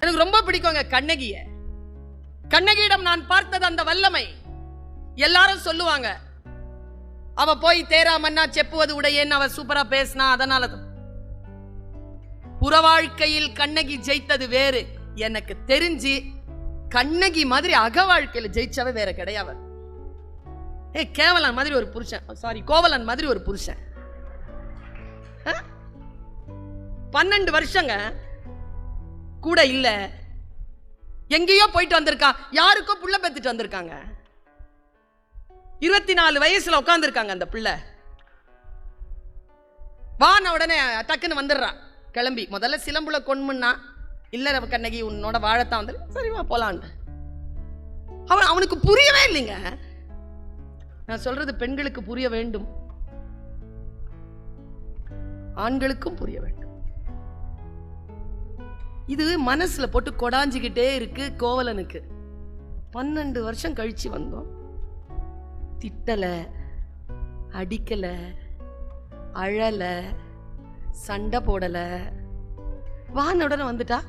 எனக்கு ரொம்ப பிடிக்குங்க கண்ணகிய. கண்ணகியிடம் நான் பார்த்தது அந்த வல்லமை. எல்லாரும் சொல்லுவாங்க அவ போய் தேரா மன்னா செப்புவது உடையேன்னு அவ சூப்பரா பேசினா அதனால புற வாழ்க்கையில் கண்ணகி ஜெயித்தது வேறு. எனக்கு தெரிஞ்சு கண்ணகி மாதிரி அக வாழ்க்கையில ஜெயிச்சவ வேற கிடையாது ஏ கேவலன் மாதிரி ஒரு புருஷன். Oh, சாரி கோவலன் மாதிரி ஒரு புருஷன். பன்னெண்டு வருஷங்க கூட இல்ல. எங்கேயோ போயிட்டு வந்திருக்கா. யாருக்கோ புள்ள பெத்துட்டு வந்திருக்காங்க. இருபத்தி நாலு வயசுல உட்காந்துருக்காங்க அந்த பிள்ளை. வான உடனே டக்குன்னு வந்துடுறா. கிளம்பி. முதல்ல சிலம்புல கொண்முன்னா இல்ல ரவ கண்ணகி உன்னோட வாழத்தான் வந்து சரி வா போலான்னு அவன் அவனுக்கு புரியவே இல்லைங்க. நான் சொல்றது பெண்களுக்கு புரிய வேண்டும். ஆண்களுக்கும் புரிய வேண்டும். இது மனசில் போட்டு கொடாஞ்சிக்கிட்டே இருக்கு கோவலனுக்கு. பன்னெண்டு வருஷம் கழிச்சு வந்தோம். திட்டலை அடிக்கலை அழலை சண்டை போடலை. வான உடனே வந்துட்டா.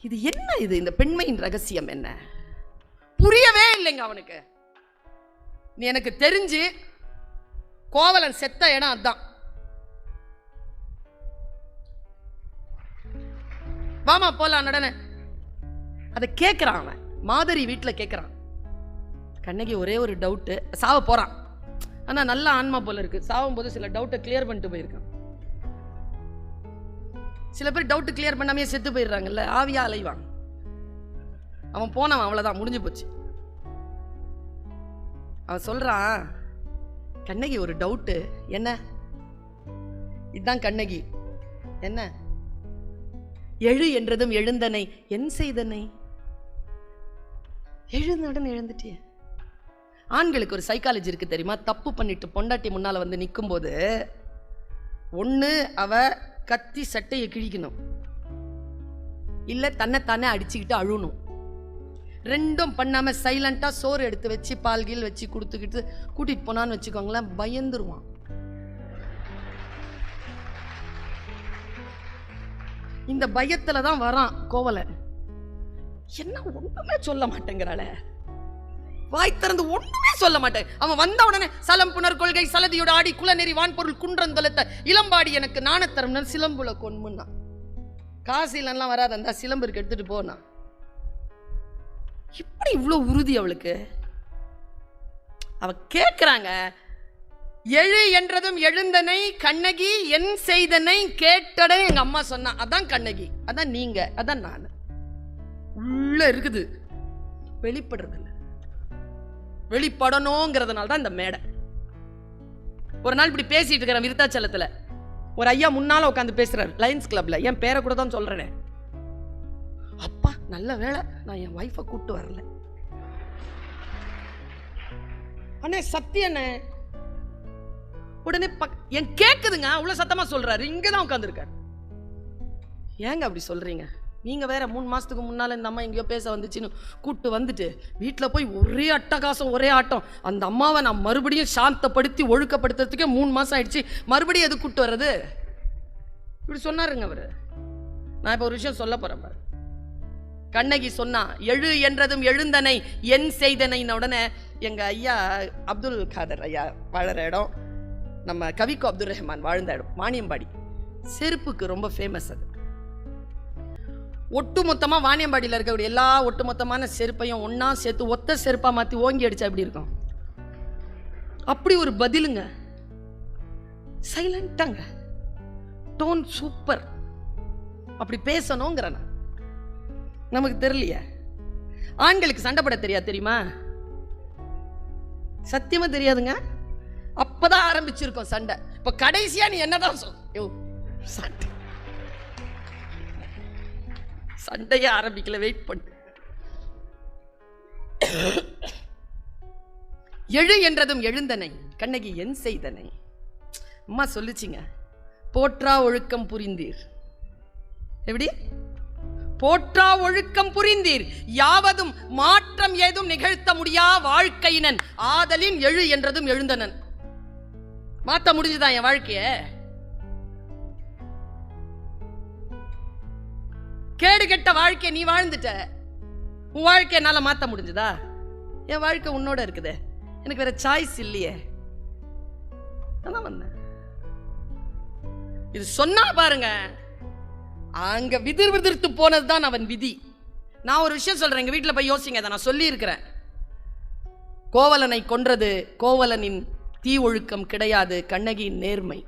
இது என்ன இது? இந்த பெண்மையின் ரகசியம் என்ன? புரியவே இல்லைங்க அவனுக்கு. நீ எனக்கு தெரிஞ்சு கோவலன் செத்த இடம் அதான். வாமா போலாம் நடன. அதை கேட்குறான் அவன். மாதரி வீட்டில் கேட்குறான் கண்ணகி ஒரே ஒரு டவுட்டு சாவ போகிறான் ஆனால் நல்ல ஆன்மா போல இருக்கு. சாவும் போது சில டவுட்டை கிளியர் பண்ணிட்டு போயிருக்கான். சில பேர் டவுட்டு கிளியர் பண்ணாமே செத்து போயிடுறாங்கல்ல ஆவியா அலைவான். அவன் போனவன் அவ்வளோதான் முடிஞ்சு போச்சு. அவன் சொல்கிறான் கண்ணகி ஒரு டவுட்டு என்ன? இதுதான் கண்ணகி. என்ன? எழு என்றதும் எழுந்தனை என் செய்தனை? எழுந்தவுடன் எழுந்துட்டிய. ஆண்களுக்கு ஒரு சைக்காலஜி இருக்கு தெரியுமா? தப்பு பண்ணிட்டு பொண்டாட்டி முன்னால் வந்து நிற்கும் போது ஒன்று அவ கத்தி சட்டையை கிழிக்கணும். இல்லை தன்னை தானே அடிச்சுக்கிட்டு அழுணும் ரெண்டும் பண்ணாமல் சைலண்ட்டாக சோறு எடுத்து வச்சு பால் கீழ் வச்சு கொடுத்துக்கிட்டு கூட்டிகிட்டு போனான்னு வச்சுக்கோங்களேன் பயந்துருவான். இந்த பயத்துல தான் வரான் கோவலை என்ன ஒண்ணுமே சொல்ல மாட்டேங்கிறாள. வாய் திறந்து ஒண்ணுமே சொல்ல மாட்டேன். அவன் வந்த உடனே சலம் புனர் கொள்கை சலதியோட ஆடி குலநெறி வான்பொருள் குன்றந்தொலத்த இளம்பாடி எனக்கு நாணத்தரம்னு சிலம்புல கொன்முன்னா காசிலெல்லாம் வராத அந்த சிலம்பருக்கு எடுத்துட்டு போனா இப்படி இவ்வளோ உறுதி அவளுக்கு? அவ கேட்குறாங்க எழு என்றதும் எழுந்தனை கண்ணகி என் செய்தனை கேட்டடனே எங்க அம்மா சொன்னா. அதான் கண்ணகி அதான் நீங்க அதான் நான். உள்ள இருக்குது. வெளிப்படுறது இல்லை வெளிப்படணுங்கிறதுனால தான் இந்த மேடை. ஒரு நாள் இப்படி பேசிட்டு இருக்கிறேன் விருத்தாச்சலத்துல ஒரு ஐயா முன்னால உட்காந்து பேசுறாரு லயன்ஸ் கிளப்ல என் பேரை கூட தான் சொல்றேனே. அப்பா நல்ல வேளை நான் என் ஒய்ஃபை கூப்பிட்டு வரல. அண்ணே சத்தியண்ணே. உடனே பக் என் கேட்குதுங்க அவ்வளோ சத்தமாக சொல்கிறாரு இங்கே தான் உட்காந்துருக்காரு ஏங்க அப்படி சொல்கிறீங்க நீங்கள் வேற மூணு மாதத்துக்கு முன்னால் இந்த அம்மா எங்கேயோ பேச வந்துச்சுன்னு கூப்பிட்டு வந்துட்டு வீட்டில் போய் ஒரே அட்டகாசம் ஒரே ஆட்டம். அந்த அம்மாவை நான் மறுபடியும் சாந்தப்படுத்தி ஒழுக்கப்படுத்துறதுக்கே மூணு மாதம் ஆயிடுச்சு. மறுபடியும் எது கூட்டு வர்றது? இப்படி சொன்னாருங்க அவர். நான் இப்போ ஒரு விஷயம் சொல்ல போகிறேன் பாரு. கண்ணகி சொன்னா எழு என்றதும் எழுந்தனை என் செய்தனைன உடனே எங்கள் ஐயா அப்துல் காதர் ஐயா வாழற இடம் நம்ம கவிக்கு அப்துல் ரஹ்மான் வாழ்ந்த இடம் வாணியம்பாடி. செருப்புக்கு ரொம்ப ஃபேமஸ் அது. ஒட்டுமொத்தமாக வாணியம்பாடியில் இருக்கக்கூடிய எல்லா ஒட்டுமொத்தமான செருப்பையும் ஒன்றா சேர்த்து ஒத்த செருப்பாக மாற்றி ஓங்கி அடித்தா எப்படி இருக்கும்? அப்படி ஒரு பதிலுங்க. சைலண்டாங்க டோன் சூப்பர் அப்படி பேசணுங்கிற நமக்கு தெரியலையே. ஆண்களுக்கு சண்டைப்பட தெரியாது தெரியுமா? சத்தியமாக தெரியாதுங்க. அப்பதான் ஆரம்பிச்சிருக்கோம் சண்டை. இப்ப கடைசியா நீ என்னதான் சொல் சண்டை. சண்டையே ஆரம்பிக்கல வெயிட் பண்ணு. எழு என்றதும் எழுந்தனை கண்ணகி என் செய்தனை. அம்மா சொல்லிச்சிங்க போற்றா ஒழுக்கம் புரிந்தீர். எப்படி? போற்றா ஒழுக்கம் புரிந்தீர். யாவதும் மாற்றம் ஏதும் நிகழ்த்த முடியா வாழ்க்கையினன். ஆதலின் எழு என்றதும் எழுந்தனன். மாத்த முடிஞ்சுதான் என் வாழ்க்கைய? கேடு கெட்ட வாழ்க்கைய நீ வாழ்ந்துட்ட. உன் வாழ்க்கை என்னால மாத்த முடிஞ்சுதா? என் வாழ்க்கை உன்னோட இருக்குது. எனக்கு வேற சாய்ஸ் இல்லையே. அதான் வந்தேன். இது சொன்னா பாருங்க. அங்க விதிர் விதிர்த்து போனதுதான் அவன் விதி. நான் ஒரு விஷயம் சொல்றேன். எங்க வீட்டில் போய் யோசிங்க. அதை நான் சொல்லியிருக்கிறேன். கோவலனை கொன்றது கோவலனின் தீ ஒழுக்கம் கிடையாது கண்ணகியின் நேர்மை.